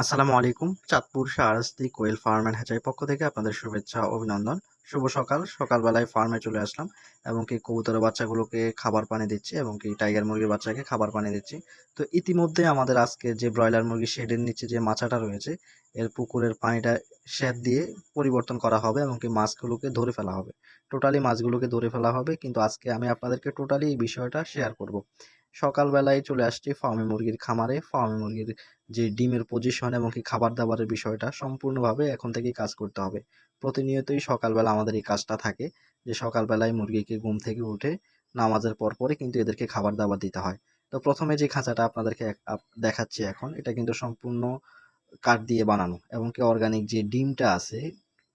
আসসালামু আলাইকুম, Chandpur Shahrasti quail farm and hatchery পক্ষ থেকে আপনাদের শুভেচ্ছা অভিনন্দন। শুভ সকাল, সকালবেলায় ফার্মে চলে আসলাম এবং কি কবুতরের বাচ্চাগুলোকে খাবার পানি দিচ্ছি এবং কি টাইগার মুরগির বাচ্চাকে খাবার পানি দিচ্ছি। তো ইতিমধ্যে আমাদের আজকে যে ব্রয়লার মুরগি শেডের নিচে যে মাছাটা রয়েছে, এর পুকুরের পানিটা শেড দিয়ে পরিবর্তন করা হবে এবং কি মাছগুলোকে ধরে ফেলা হবে। টোটালি মাছগুলোকে ধরে ফেলা হবে, কিন্তু আজকে আমি আপনাদেরকে টোটালি এই বিষয়টা শেয়ার করব। সকালবেলায় চলে আসছি ফার্মে মুরগির খামারে। ফার্মে মুরগির যে ডিমের পজিশন এবং কি খাবার দাবারের বিষয়টা সম্পূর্ণভাবে এখন থেকেই কাজ করতে হবে। প্রতিনিয়তই সকালবেলা আমাদের এই কাজটা থাকে যে সকালবেলায় মুরগিকে ঘুম থেকে উঠে নামাজের পর পরে কিন্তু এদেরকে খাবার দাবার দিতে হয়। তো প্রথমে যে খাঁচাটা আপনাদেরকে দেখাচ্ছি এখন, এটা কিন্তু সম্পূর্ণ কাঠ দিয়ে বানানো এবং কি অর্গানিক যে ডিমটা আছে,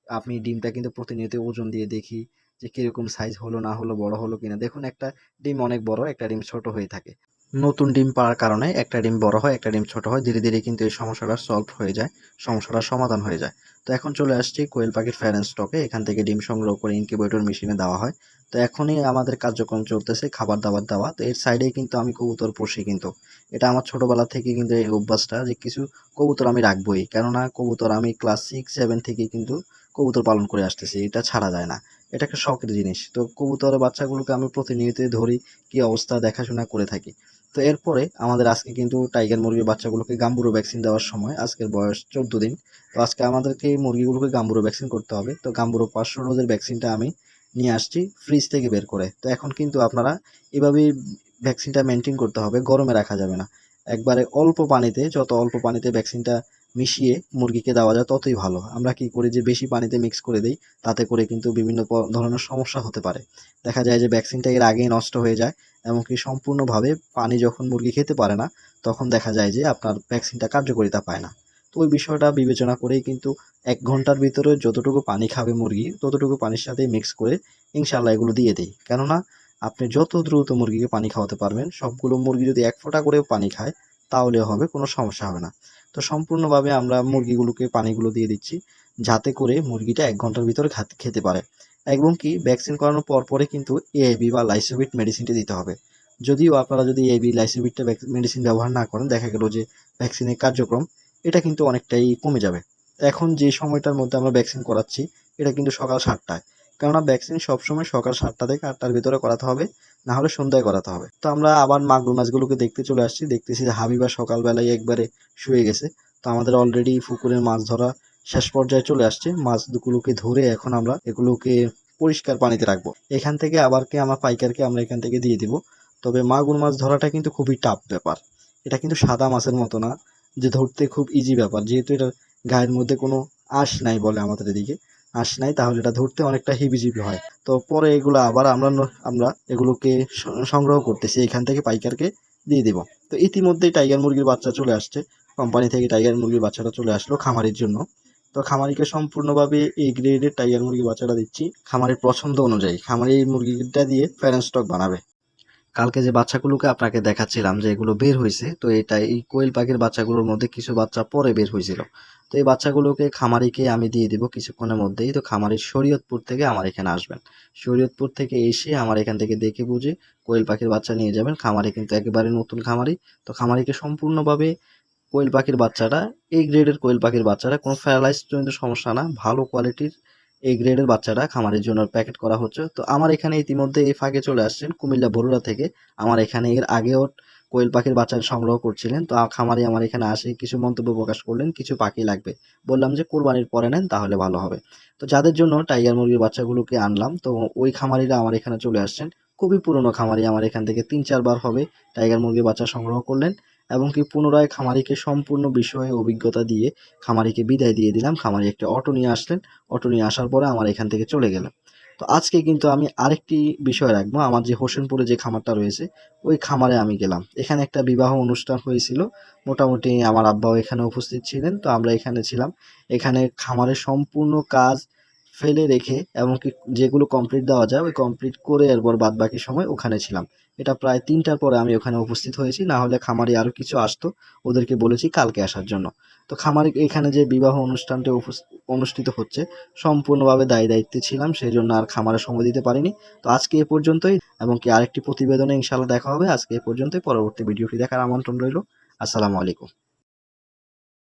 আপনি ডিমটা কিন্তু প্রতিনিয়ত ওজন দিয়ে দেখি যে কীরকম সাইজ হলো, না হলো, বড় হলো কিনা। দেখুন, একটা ডিম অনেক বড়, একটা ডিম ছোট হয়ে থাকে। নতুন ডিম পাওয়ার কারণে একটা ডিম বড় হয়, একটা ডিম ছোট হয়, ধীরে ধীরে কিন্তু এই সমস্যাটা সলভ হয়ে যায়, সমস্যাটার সমাধান হয়ে যায়। তো এখন চলে আসছি কোয়েল পাখির ফ্যারেন স্টকে এখান থেকে ডিম সংগ্রহ করে ইনকিউবেটর মেশিনে দেওয়া হয়। তো এখনই আমাদের কার্যক্রম চলতেছে, খাবার দাবার দেওয়া। তো এর সাইডেই কিন্তু আমি কবুতর পুষি কিন্তু। এটা আমার ছোটবেলা থেকে কিন্তু এই অভ্যাসটা যে কিছু কবুতর আমি রাখবোই। কেননা কবুতর আমি ক্লাস সিক্স সেভেন থেকে কিন্তু কবুতর পালন করে আসতেছি, এটা ছাড়া যায় না। এটা একটা শখের জিনিস। তো কবুতরের বাচ্চাগুলোকে আমি প্রতিনিয়ত ধরি কি অবস্থা দেখাশোনা করে থাকি। তো এরপরে আমাদের আজকে কিন্তু টাইগার মুরগির বাচ্চাগুলোকে গাম্বুরো ভ্যাকসিন দেওয়ার সময়, আজকের বয়স চোদ্দ দিন। তো আজকে আমাদেরকে এই মুরগিগুলোকে গাম্বুরো ভ্যাকসিন করতে হবে। তো গাম্বুরো পাঁচশো ডোজের ভ্যাকসিনটা আমি নিয়ে আসছি ফ্রিজ থেকে বের করে। তো এখন কিন্তু আপনারা এভাবেই ভ্যাকসিনটা মেনটেন করতে হবে, গরমে রাখা যাবে না। একবারে অল্প পানিতে, যত অল্প পানিতে ভ্যাকসিনটা মিশিয়ে মুরগিকে দেওয়া যায়, ততই ভালো। আমরা কি করি যে বেশি পানিতে মিক্স করে দিই, তাতে করে কিন্তু বিভিন্ন ধরনের সমস্যা হতে পারে। দেখা যায় যে ভ্যাকসিনটা এর আগেই নষ্ট হয়ে যায়, এমনকি সম্পূর্ণভাবে পানি যখন মুরগি খেতে পারে না, তখন দেখা যায় যে আপনার ভ্যাকসিনটা কার্যকারিতা পায় না। তো ওই বিষয়টা বিবেচনা করেই কিন্তু এক ঘণ্টার ভিতরে যতটুকু পানি খাবে মুরগি, ততটুকু পানির সাথে মিক্স করে ইনশাল্লাহ এগুলো দিয়ে দিই। কেননা, আপনি যত দ্রুত মুরগিকে পানি খাওয়াতে পারবেন, সবগুলো মুরগি যদি এক ফোঁটা করেও পানি খায় তাহলে হবে, কোনো সমস্যা হবে না। তো সম্পূর্ণভাবে আমরা মুরগিগুলোকে পানিগুলো দিয়ে দিচ্ছি, যাতে করে মুরগিটা এক ঘণ্টার ভিতরে খাত- পারে। এবং কি ভ্যাকসিন করানোর পর পরে কিন্তু এআইবি বা লাইসোবিট মেডিসিনটি দিতে হবে। যদিও আপনারা যদি এআইবি লাইসোবিটটা মেডিসিন ব্যবহার না করেন, দেখা গেল যে ভ্যাকসিনের কার্যক্রম, এটা কিন্তু অনেকটাই কমে যাবে। এখন যে সময়টার মধ্যে আমরা ভ্যাকসিন করাচ্ছি, এটা কিন্তু সকাল সাতটায়। কেননা ভ্যাকসিন সবসময় সকাল সাতটা থেকে আটটার ভিতরে করাতে হবে। না হলে সন্ধ্যায় করাতে হবে। তো আমরা আবার মাগুর মাছগুলোকে দেখতে চলে আসছি। দেখতেছি যে হাবিবা সকালবেলায় একবারে শুয়ে গেছে। তো আমাদের অলরেডি পুকুরের মাছ ধরা শেষ পর্যায়ে চলে আসছে। মাছগুলোকে ধরে এখন আমরা এগুলোকে পরিষ্কার পানিতে রাখব। এখান থেকে আবার কি আমার পাইকারকে আমরা এখান থেকে দিয়ে দিব। তবে মাগুর মাছ ধরাটা কিন্তু খুবই টাফ ব্যাপার। এটা কিন্তু সাদা মাছের মতো না। যে ধরতে খুব ইজি ব্যাপার। যেহেতু এটার গায়ের মধ্যে কোনো আঁশ নাই বলে আমাদের এদিকে। আঁশ নাই, তাহলে এটা ধরতে অনেকটা হিবিজিবি হয়। তো পরে এগুলো আবার আমরা আমরা এগুলোকে সংগ্রহ করতেছি, এখান থেকে পাইকারকে দিয়ে দিব। তো ইতিমধ্যেই টাইগার মুরগির বাচ্চা চলে আসছে। কোম্পানি থেকে টাইগার মুরগির বাচ্চাটা চলে আসলো খামারির জন্য। তো খামারিকে সম্পূর্ণভাবে এই গ্রেডের টাইগার মুরগির বাচ্চাটা দিচ্ছি। খামারের পছন্দ অনুযায়ী, খামারি মুরগিটা দিয়ে প্যারেন্ট স্টক বানাবে। কালকে যে বাচ্চাগুলোকে আপনাকে দেখাচ্ছিলাম যে এগুলো বের হয়েছে, তো এটা এই কোয়েল পাখির বাচ্চাগুলোর মধ্যে কিছু বাচ্চা পরে বের হয়েছিল। তো এই বাচ্চাগুলোকে খামারিকে আমি দিয়ে দিব কিছুক্ষণের মধ্যেই। তো খামারির শরীয়তপুর থেকে আমার এখানে আসবেন। শরীয়তপুর থেকে এসে আমার এখান থেকে দেখে বুঝে কোয়েল পাখির বাচ্চা নিয়ে যাবেন। খামারি কিন্তু একেবারে নতুন খামারি। তো খামারিকে সম্পূর্ণভাবে কোয়েল পাখির বাচ্চাটা এই গ্রেডের কোয়েল পাখির বাচ্চাটা, কোনো প্যারালাইজ জনিত সমস্যা না, ভালো কোয়ালিটির এই গ্রেডের বাচ্চাটা খামারের জন্য প্যাকেট করা হচ্ছে। তো আমার এখানে ইতিমধ্যে এই ফাঁকে চলে আসছেন কুমিল্লা বরুড়া থেকে। আমার এখানে এর আগেও কোয়েল পাখির বাচ্চা সংগ্রহ করছিলেন। তো খামারি আমার এখানে আসে কিছু মন্তব্য প্রকাশ করলেন, কিছু পাখি লাগবে। বললাম যে, কোরবানির পরে নেন, তাহলে ভালো হবে। তো যাদের জন্য টাইগার মুরগির বাচ্চাগুলোকে আনলাম, তো ওই খামারিরা আমার এখানে চলে আসছেন। খুবই পুরনো খামারি আমার এখান থেকে তিন চারবার হবে টাইগার মুরগির বাচ্চা সংগ্রহ করলেন। এবং কি পুনরায় খামারিকে সম্পূর্ণ বিষয়ে অভিজ্ঞতা দিয়ে খামারিকে বিদায় দিয়ে দিলাম। খামারি একটা অটো নিয়ে আসলেন। অটো নিয়ে আসার পরে আমার এখান থেকে চলে গেলাম। তো আজকে কিন্তু আমি আরেকটি বিষয় রাখব। আমার যে হোসেনপুরে যে খামারটা রয়েছে, ওই খামারে আমি গেলাম। এখানে একটা বিবাহ অনুষ্ঠান হয়েছিল। মোটামুটি আমার আব্বাও এখানে উপস্থিত ছিলেন। তো আমরা এখানে ছিলাম। এখানে খামারের সম্পূর্ণ কাজ ফেলে রেখে এমনকি যেগুলো কমপ্লিট দেওয়া যায়, ওই কমপ্লিট করে এরপর বাদ বাকি সময় ওখানে ছিলাম। এটা প্রায় তিনটার পরে আমি ওখানে উপস্থিত হয়েছি। না হলে খামারি আরও কিছু আসতো। ওদেরকে বলেছি কালকে আসার জন্য। তো খামারি এখানে যে বিবাহ অনুষ্ঠানটি অনুষ্ঠিত হচ্ছে, সম্পূর্ণভাবে দায়ী দায়িত্বে ছিলাম সেই জন্য আর খামারে সময় দিতে পারিনি। তো আজকে এ পর্যন্তই, এবং কি আরেকটি প্রতিবেদনে ইনশাল্লাহ দেখা হবে। আজকে এ পর্যন্তই। পরবর্তী ভিডিওটি দেখার আমন্ত্রণ রইল। আসসালামু আলাইকুম।